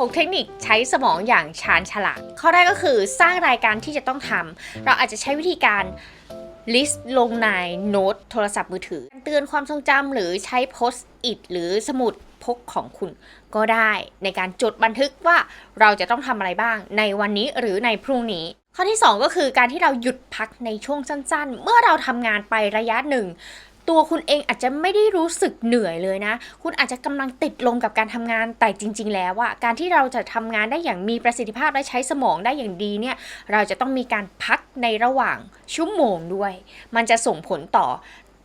6 เทคนิคใช้สมองอย่างชาญฉลาด ข้อแรกก็คือสร้างรายการที่จะต้องทำ เราอาจจะใช้วิธีการ list ลงในโน้ตโทรศัพท์มือถือ เตือนความทรงจำหรือใช้ post it หรือสมุดพกของคุณก็ได้ในการจดบันทึกว่าเราจะต้องทำอะไรบ้างในวันนี้หรือในพรุ่งนี้ ข้อที่ 2 ก็คือการที่เราหยุดพักในช่วงสั้น ๆ เมื่อเราทำงานไประยะหนึ่ง ตัวคุณเองอาจจะไม่ได้รู้สึกเหนื่อยเลยนะ คุณอาจจะกำลังติดลมกับการทำงานแต่จริง ๆ แล้วอะการที่เราจะทำงานได้อย่างมีประสิทธิภาพและใช้สมองได้อย่างดีเนี่ยเราจะต้องมีการพักในระหว่างชั่วโมงด้วย มันจะส่งผลต่อ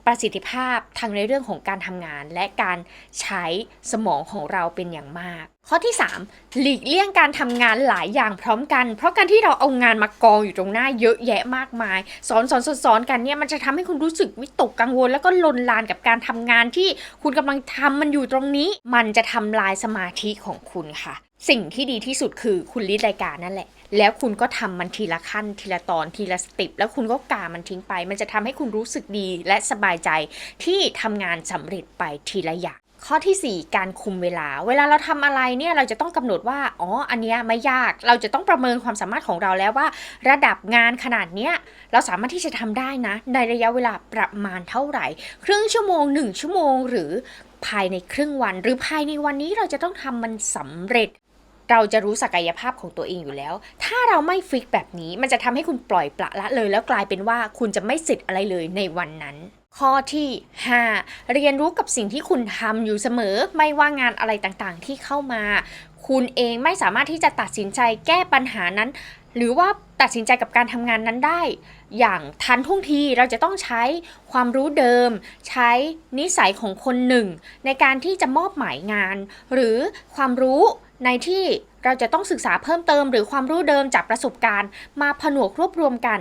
ประสิทธิภาพทางในเรื่องของการทำงาน และการใช้สมองของเราเป็นอย่างมาก ข้อที่ 3 หลีกเลี่ยงการทำงานหลายอย่างพร้อมกัน เพราะการที่เราเอางานมากองอยู่ตรงหน้าเยอะแยะมากมายสอนสอนสอนสอนกันเนี่ยมันจะทำให้คุณรู้สึกวิตกกังวล แล้วก็ลนลานกับการทำงานที่คุณกำลังทำมันอยู่ตรงนี้ มันจะทำลายสมาธิของคุณค่ะ สิ่งที่ดีที่สุดคือคุณลิดรายการนั่นแหละ แล้วคุณก็ทำมันทีละขั้นทีละตอนทีละสเติปแล้วคุณก็กามันทิ้งไป มันจะทำให้คุณรู้สึกดีและสบายใจที่ทำงานสำเร็จไปทีละอย่างข้อทีสี่ 4 การคุมเวลา เวลาเราทำอะไรเนี่ยเราจะต้องกำหนดว่า อ๋อ อันเนี้ยไม่ยาก เราจะต้องประเมินความสามารถของเราแล้วว่า ระดับงานขนาดเนี้ยเราสามารถที่จะทำได้นะ ในระยะเวลาประมาณเท่าไหร่ ครึ่งชั่วโมง 1 ชั่วโมง หรือภายในครึ่งวัน หรือภายในวันนี้เราจะต้องทำมันสำเร็จ เราจะรู้ศักยภาพของตัวเองอยู่แล้ว ถ้าเราไม่ฟิกแบบนี้ มันจะทำให้คุณปล่อยปละละเลย แล้วกลายเป็นว่าคุณจะไม่เสร็จอะไรเลยในวันนั้น ข้อที่ 5 เรียนรู้กับสิ่งที่คุณทำอยู่เสมอ ไม่ว่างานอะไรต่างๆ ที่เข้ามา คุณเองไม่สามารถที่จะตัดสินใจแก้ปัญหานั้น หรือว่าตัดสินใจกับการทำงานนั้นได้ อย่างทันท่วงทีเราจะต้องใช้ความรู้เดิม ใช้นิสัยของคนหนึ่ง ในการที่จะมอบหมายงาน หรือความรู้ ในที่เราจะต้องศึกษาเพิ่มเติม หรือความรู้เดิมจากประสบการณ์ มาผนวกรวบรวมกัน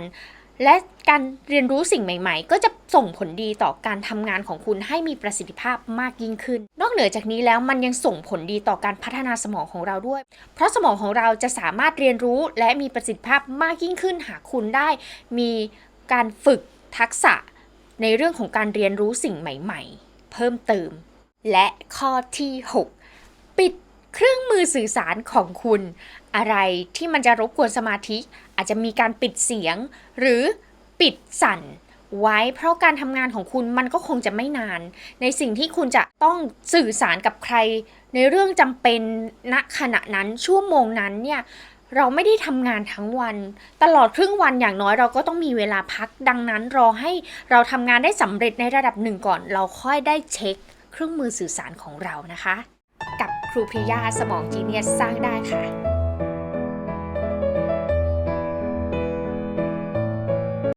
และการเรียนรู้สิ่งใหม่ๆ ก็จะส่งผลดีต่อการทำงานของคุณให้มีประสิทธิภาพมากยิ่งขึ้น นอกเหนือจากนี้แล้วมันยังส่งผลดีต่อการพัฒนาสมองของเราด้วย เพราะสมองของเราจะสามารถเรียนรู้และมีประสิทธิภาพมากยิ่งขึ้น หากคุณได้มีการฝึกทักษะในเรื่องของการเรียนรู้สิ่งใหม่ ๆ เพิ่มเติม และข้อที่ 6 ปิด เครื่องมือสื่อสารของคุณ อะไรที่มันจะรบกวนสมาธิ อาจจะมีการปิดเสียง หรือปิดสั่นไว้เพราะการทำงานของคุณมันก็คงจะไม่นาน ในสิ่งที่คุณจะต้องสื่อสารกับใคร ในเรื่องจำเป็นณขณะนั้นชั่วโมงนั้นเนี่ยเราไม่ได้ทำงานทั้งวัน ตลอดครึ่งวันอย่างน้อยเราก็ต้องมีเวลาพัก ดังนั้นรอให้เราทำงานได้สำเร็จในระดับหนึ่งก่อน เราค่อยได้เช็ค เครื่องมือสื่อสารของเรานะคะ รูพริยาสมองจีเนียสสร้างได้ค่ะ